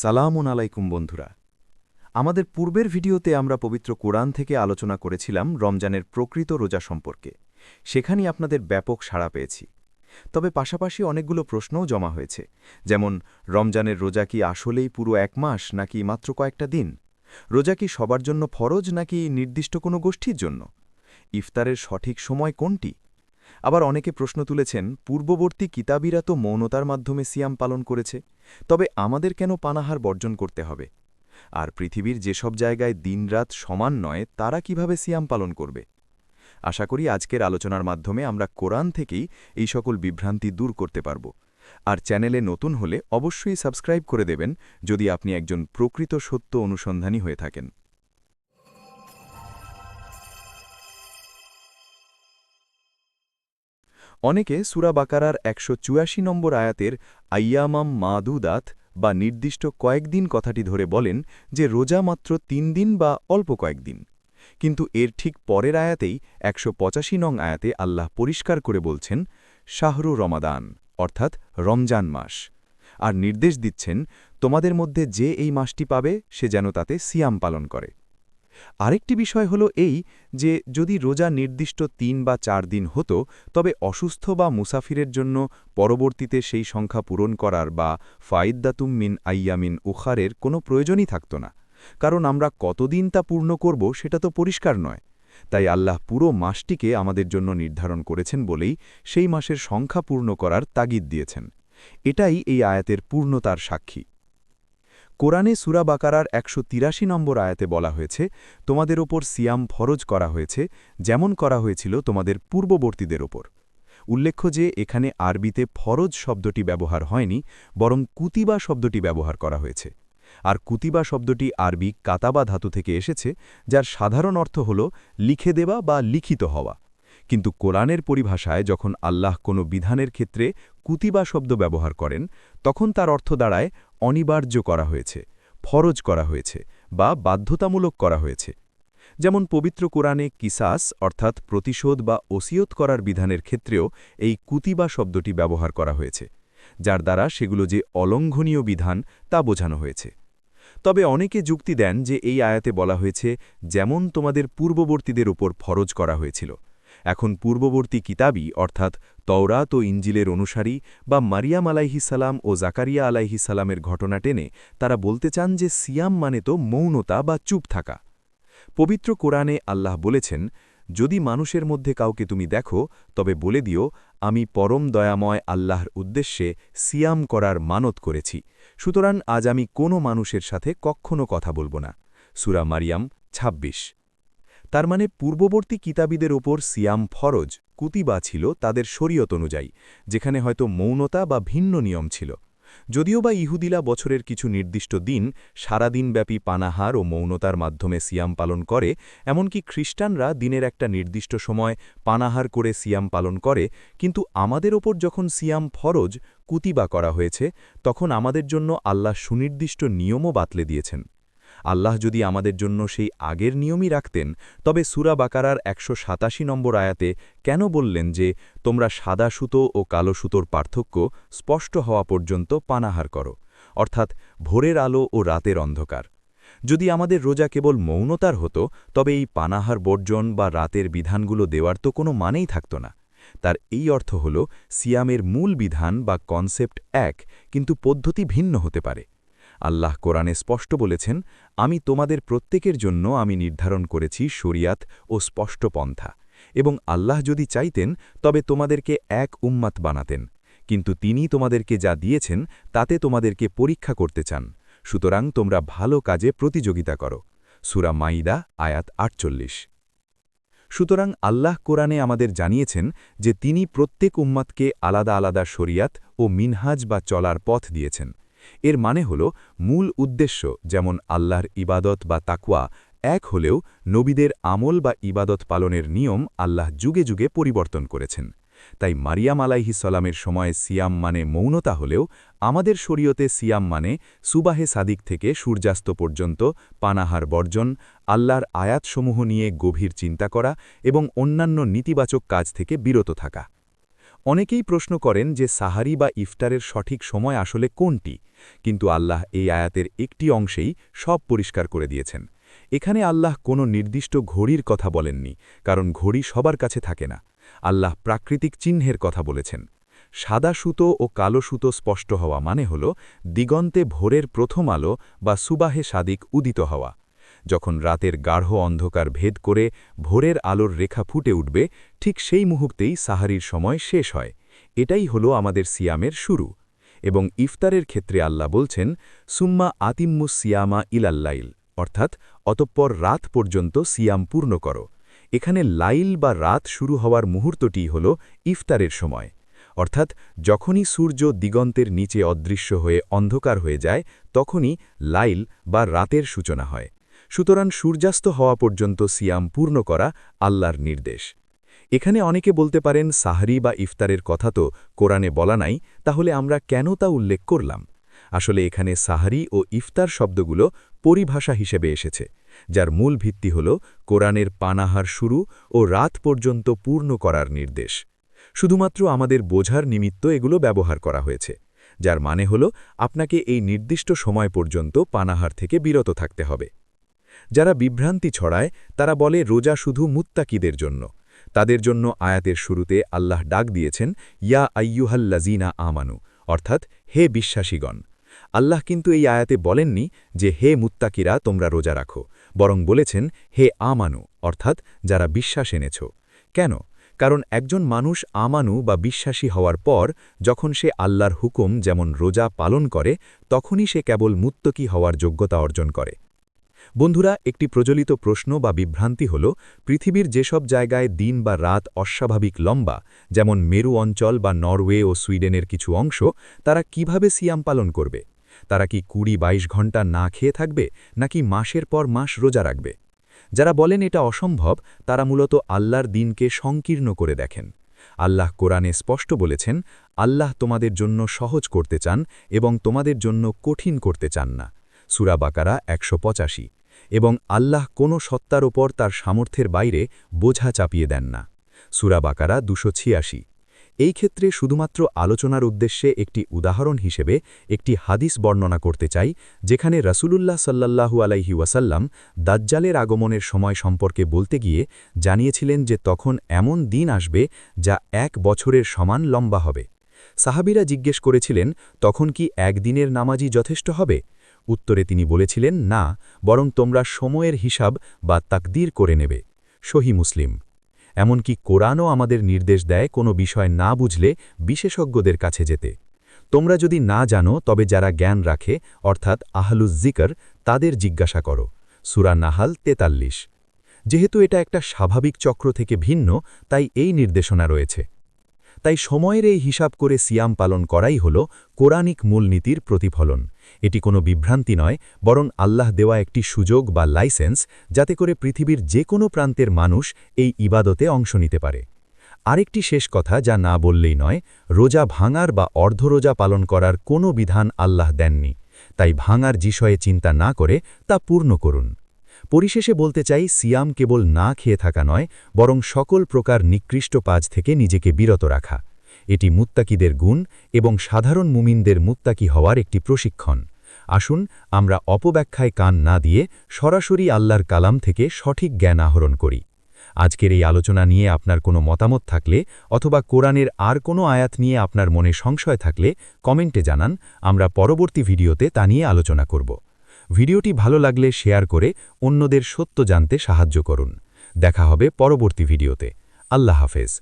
সালামুন আলাইকুম বন্ধুরা। আমাদের পূর্বের ভিডিওতে আমরা পবিত্র কোরআন থেকে আলোচনা করেছিলাম রমজানের প্রকৃত রোজা সম্পর্কে। সেখানেই আপনাদের ব্যাপক সাড়া পেয়েছি। তবে পাশাপাশি অনেকগুলো প্রশ্নও জমা হয়েছে, যেমন, রমজানের রোজা কি আসলেই পুরো এক মাস নাকি মাত্র কয়েকটা দিন? রোজা কি সবার জন্য ফরজ নাকি নির্দিষ্ট কোনো গোষ্ঠীর জন্য? ইফতারের সঠিক সময় কোনটি? আবার অনেকে প্রশ্ন তুলেছেন, পূর্ববর্তী কিতাবিরা তো মৌনতার মাধ্যমে সিয়াম পালন করেছে। তবে আমাদের কেন পানাহার বর্জন করতে হবে? আর পৃথিবীর যেসব জায়গায় দিনরাত সমান নয়, তারা কীভাবে সিয়াম পালন করবে? আশা করি আজকের আলোচনার মাধ্যমে আমরা কোরআন থেকেই এই সকল বিভ্রান্তি দূর করতে পারব। আর চ্যানেলে নতুন হলে অবশ্যই সাবস্ক্রাইব করে দেবেন, যদি আপনি একজন প্রকৃত সত্য অনুসন্ধানী হয়ে থাকেন। অনেকে সুরা বাকারার একশো চুয়াশি নম্বর আয়াতের আইয়ামাম মাদুদাত বা নির্দিষ্ট কয়েকদিন কথাটি ধরে বলেন যে রোজা মাত্র তিন দিন বা অল্প কয়েকদিন। কিন্তু এর ঠিক পরের আয়াতেই একশো পঁচাশি নং আয়াতে আল্লাহ পরিষ্কার করে বলছেন, শাহরু রমাদান, অর্থাৎ রমজান মাস। আর নির্দেশ দিচ্ছেন, তোমাদের মধ্যে যে এই মাসটি পাবে, সে যেন তাতে সিয়াম পালন করে। আরেকটি বিষয় হল এই যে, যদি রোজা নির্দিষ্ট তিন বা চার দিন হতো, তবে অসুস্থ বা মুসাফিরের জন্য পরবর্তীতে সেই সংখ্যা পূরণ করার বা ফাইদ্দাতুম মিন আইয়ামিন উখারের কোনো প্রয়োজনই থাকত না। কারণ আমরা কতদিন তা পূর্ণ করব সেটা তো পরিষ্কার নয়। তাই আল্লাহ পুরো মাসটিকে আমাদের জন্য নির্ধারণ করেছেন বলেই সেই মাসের সংখ্যা পূর্ণ করার তাগিদ দিয়েছেন। এটাই এই আয়াতের পূর্ণতার সাক্ষী। কোরআনে সুরা বাকারার একশো তিরাশি নম্বর আয়াতে বলা হয়েছে, তোমাদের ওপর সিয়াম ফরজ করা হয়েছে, যেমন করা হয়েছিল তোমাদের পূর্ববর্তীদের ওপর। উল্লেখ্য যে, এখানে আরবিতে ফরজ শব্দটি ব্যবহার হয়নি, বরং কুতিবা শব্দটি ব্যবহার করা হয়েছে। আর কুতিবা শব্দটি আরবি কাতাবা ধাতু থেকে এসেছে, যার সাধারণ অর্থ হল লিখে দেওয়া বা লিখিত হওয়া। কিন্তু কোরআনের পরিভাষায় যখন আল্লাহ কোনো বিধানের ক্ষেত্রে কুতিবা শব্দ ব্যবহার করেন, তখন তার অর্থ দাঁড়ায় অনিবার্য করা হয়েছে, ফরজ করা হয়েছে বা বাধ্যতামূলক করা হয়েছে। যেমন পবিত্র কোরআনে কিসাস অর্থাৎ প্রতিশোধ বা ওসিয়ত করার বিধানের ক্ষেত্রেও এই কুতিবা শব্দটি ব্যবহার করা হয়েছে, যার দ্বারা সেগুলো যে অলঙ্ঘনীয় বিধান তা বোঝানো হয়েছে। তবে অনেকে যুক্তি দেন যে এই আয়াতে বলা হয়েছে, যেমন তোমাদের পূর্ববর্তীদের উপর ফরজ করা হয়েছিল এখন পূর্ববর্তী কিতাবই, অর্থাৎ তওরাত ও ইঞ্জিলের অনুসারী বা মারিয়াম আলাইহিসালাম ও জাকারিয়া আলাইহিসালামের ঘটনা টেনে তারা বলতে চান যে সিয়াম মানে তো মৌনতা বা চুপ থাকা। পবিত্র কোরআনে আল্লাহ বলেছেন, যদি মানুষের মধ্যে কাউকে তুমি দেখো, তবে বলে দিও, আমি পরম দয়াময় আল্লাহর উদ্দেশ্যে সিয়াম করার মানত করেছি। সুতরাং আজ আমি কোনো মানুষের সাথে কখনো কথা বলব না। সুরা মারিয়াম ২৬ তার মানে পূর্ববর্তী কিতাবীদের ওপর সিয়াম ফরজ, কুতিবা ছিল তাদের শরীয়ত অনুযায়ী, যেখানে হয়তো মৌনতা বা ভিন্ন নিয়ম ছিল। যদিও বা ইহুদিলা বছরের কিছু নির্দিষ্ট দিন সারাদিনব্যাপী পানাহার ও মৌনতার মাধ্যমে সিয়াম পালন করে, এমনকি খ্রিস্টানরা দিনের একটা নির্দিষ্ট সময় পানাহার করে সিয়াম পালন করে, কিন্তু আমাদের ওপর যখন সিয়াম ফরজ, কুতিবা করা হয়েছে, তখন আমাদের জন্য আল্লাহ সুনির্দিষ্ট নিয়মও বাতলে দিয়েছেন। আল্লাহ যদি আমাদের জন্য সেই আগের নিয়মই রাখতেন, তবে সুরা বাকারার একশো সাতাশি নম্বর আয়াতে কেন বললেন যে, তোমরা সাদা সুতো ও কালো সুতোর পার্থক্য স্পষ্ট হওয়া পর্যন্ত পানাহার করো, অর্থাৎ ভোরের আলো ও রাতের অন্ধকার। যদি আমাদের রোজা কেবল মৌনতার হতো, তবে এই পানাহার বর্জন বা রাতের বিধানগুলো দেওয়ার তো কোনো মানেই থাকত না। তার এই অর্থ হল, সিয়ামের মূল বিধান বা কনসেপ্ট এক, কিন্তু পদ্ধতি ভিন্ন হতে পারে। আল্লাহ কোরআনে স্পষ্ট বলেছেন, আমি তোমাদের প্রত্যেকের জন্য আমি নির্ধারণ করেছি শরিয়াত ও স্পষ্ট পন্থা, এবং আল্লাহ যদি চাইতেন, তবে তোমাদেরকে এক উম্মাত বানাতেন, কিন্তু তিনি তোমাদেরকে যা দিয়েছেন, তাতে তোমাদেরকে পরীক্ষা করতে চান, সুতরাং তোমরা ভালো কাজে প্রতিযোগিতা করো। সুরা মাইদা, আয়াত আটচল্লিশ। সুতরাং আল্লাহ কোরআনে আমাদের জানিয়েছেন যে তিনি প্রত্যেক উম্মাতকে আলাদা আলাদা শরিয়াত ও মিনহাজ বা চলার পথ দিয়েছেন এর মানে হল মূল উদ্দেশ্য যেমন আল্লাহর ইবাদত বা তাকুয়া এক হলেও নবীদের আমল বা ইবাদত পালনের নিয়ম আল্লাহ যুগে যুগে পরিবর্তন করেছেন। তাই মারিয়াম সলামের সময় সিয়াম মানে মৌনতা হলেও আমাদের শরীয়তে সিয়াম মানে সুবাহে সাদিক থেকে সূর্যাস্ত পর্যন্ত পানাহার বর্জন, আল্লাহর আয়াতসমূহ নিয়ে গভীর চিন্তা করা এবং অন্যান্য নেতিবাচক কাজ থেকে বিরত থাকা। অনেকেই প্রশ্ন করেন যে সাহারি বা ইফতারের সঠিক সময় আসলে কোনটি? কিন্তু আল্লাহ এই আয়াতের একটি অংশেই সব পরিষ্কার করে দিয়েছেন। এখানে আল্লাহ কোনো নির্দিষ্ট ঘড়ির কথা বলেননি, কারণ ঘড়ি সবার কাছে থাকে না। আল্লাহ প্রাকৃতিক চিহ্নের কথা বলেছেন। সাদা সুতো ও কালো সুতো স্পষ্ট হওয়া মানে হল দিগন্তে ভোরের প্রথম আলো বা সুবাহে সাদিক উদিত হওয়া। যখন রাতের গাঢ় অন্ধকার ভেদ করে ভোরের আলোর রেখা ফুটে উঠবে, ঠিক সেই মুহূর্তেই সাহারির সময় শেষ হয়। এটাই হল আমাদের সিয়ামের শুরু। এবং ইফতারের ক্ষেত্রে আল্লাহ বলছেন, সুম্মা আতিম্মুস সিয়ামা ইলাল্লাইল অর্থাৎ অতঃপর রাত পর্যন্ত সিয়াম পূর্ণ করো। এখানে লাইল বা রাত শুরু হওয়ার মুহূর্তটি হল ইফতারের সময়। অর্থাৎ যখনই সূর্য দিগন্তের নিচে অদৃশ্য হয়ে অন্ধকার হয়ে যায়, তখনই লাইল বা রাতের সূচনা হয়। সুতরাং সূর্যাস্ত হওয়া পর্যন্ত সিয়াম পূর্ণ করা আল্লাহর নির্দেশ। এখানে অনেকে বলতে পারেন, সাহরি বা ইফতারের কথা তো কোরআনে বলা নাই, তাহলে আমরা কেন তা উল্লেখ করলাম? আসলে এখানে সাহারি ও ইফতার শব্দগুলো পরিভাষা হিসেবে এসেছে, যার মূল ভিত্তি হল কোরআনের পানাহার শুরু ও রাত পর্যন্ত পূর্ণ করার নির্দেশ। শুধুমাত্র আমাদের বোঝার নিমিত্ত এগুলো ব্যবহার করা হয়েছে, যার মানে হল আপনাকে এই নির্দিষ্ট সময় পর্যন্ত পানাহার থেকে বিরত থাকতে হবে। যারা বিভ্রান্তি ছড়ায়, তারা বলে রোজা শুধু মুত্তাকিদের জন্য। তাদের জন্য আয়াতের শুরুতে আল্লাহ ডাক দিয়েছেন, ইয়া আইয়ুহাল্লাজিনা আমানু। অর্থাৎ, হে বিশ্বাসীগণ, আল্লাহ কিন্তু এই আয়াতে বলেননি যে, হে মুত্তাকিরা, তোমরা রোজা রাখো। বরং বলেছেন, হে আমানু। অর্থাৎ, যারা বিশ্বাস এনেছ। কেন? কারণ একজন মানুষ আমানু বা বিশ্বাসী হওয়ার পর, যখন সে আল্লাহর হুকুম যেমন রোজা পালন করে, তখনই সে কেবল মুত্তকি হওয়ার যোগ্যতা অর্জন করে। বন্ধুরা, একটি প্রচলিত প্রশ্ন বা বিভ্রান্তি হল, পৃথিবীর যেসব জায়গায় দিন বা রাত অস্বাভাবিক লম্বা, যেমন মেরু অঞ্চল বা নরওয়ে ও সুইডেনের কিছু অংশ, তারা কীভাবে সিয়াম পালন করবে? তারা কি কুড়ি বাইশ ঘণ্টা না খেয়ে থাকবে, নাকি মাসের পর মাস রোজা রাখবে? যারা বলেন এটা অসম্ভব, তারা মূলত আল্লাহর দিনকে সংকীর্ণ করে দেখেন। আল্লাহ কোরআনে স্পষ্ট বলেছেন, আল্লাহ তোমাদের জন্য সহজ করতে চান এবং তোমাদের জন্য কঠিন করতে চান না। সুরা বাকারা একশো এবং আল্লাহ কোনো সত্তার ওপর তার সামর্থ্যের বাইরে বোঝা চাপিয়ে দেন না। সুরা বাকারা দুশো এই ক্ষেত্রে শুধুমাত্র আলোচনার উদ্দেশ্যে একটি উদাহরণ হিসেবে একটি হাদিস বর্ণনা করতে চাই, যেখানে রসুলুল্লাহ সাল্লাল্লাহু আলাইহি ওয়াসাল্লাম দাজ্জালের আগমনের সময় সম্পর্কে বলতে গিয়ে জানিয়েছিলেন যে তখন এমন দিন আসবে যা এক বছরের সমান লম্বা হবে। সাহাবিরা জিজ্ঞেস করেছিলেন, তখন কি একদিনের নামাজই যথেষ্ট হবে? উত্তরে তিনি বলেছিলেন, না, বরং তোমরা সময়ের হিসাব বা তাকদির করে নেবে, সহি মুসলিম। এমনকি কোরআনও আমাদের নির্দেশ দেয় কোনো বিষয় না বুঝলে বিশেষজ্ঞদের কাছে যেতে। তোমরা যদি না জানো, তবে যারা জ্ঞান রাখে, অর্থাৎ আহলুজ জিকর, তাদের জিজ্ঞাসা করো। সুরা নাহাল তেতাল্লিশ। যেহেতু এটা একটা স্বাভাবিক চক্র থেকে ভিন্ন, তাই এই নির্দেশনা রয়েছে। তাই সময়ের এই হিসাব করে সিয়াম পালন করাই হল কোরআনিক মূলনীতির প্রতিফলন। এটি কোনো বিভ্রান্তি নয়, বরং আল্লাহ দেওয়া একটি সুযোগ বা লাইসেন্স যাতে করে পৃথিবীর যে কোনো প্রান্তের মানুষ এই ইবাদতে অংশ নিতে পারে। আরেকটি শেষ কথা যা না বললেই নয়, রোজা ভাঙার বা অর্ধরোজা পালন করার কোনো বিধান আল্লাহ দেননি। তাই ভাঙার বিষয়ে চিন্তা না করে তা পূর্ণ করুন। পরিশেষে বলতে চাই, সিয়াম কেবল না খেয়ে থাকা নয়, বরং সকল প্রকার নিকৃষ্ট পাজ থেকে নিজেকে বিরত রাখা। এটি মুত্তাকিদের গুণ এবং সাধারণ মুমিনদের মুত্তাকি হওয়ার একটি প্রশিক্ষণ। আসুন, আমরা অপব্যাখ্যায় কান না দিয়ে সরাসরি আল্লাহর কালাম থেকে সঠিক জ্ঞান আহরণ করি। আজকের এই আলোচনা নিয়ে আপনার কোনো মতামত থাকলে অথবা কোরআনের আর কোনো আয়াত নিয়ে আপনার মনে সংশয় থাকলে কমেন্টে জানান, আমরা পরবর্তী ভিডিওতে তা নিয়ে আলোচনা করব। ভিডিওটি ভালো লাগলে শেয়ার করে অন্যদের সত্য জানতে সাহায্য করুন। দেখা হবে পরবর্তী ভিডিওতে। আল্লাহ হাফেজ।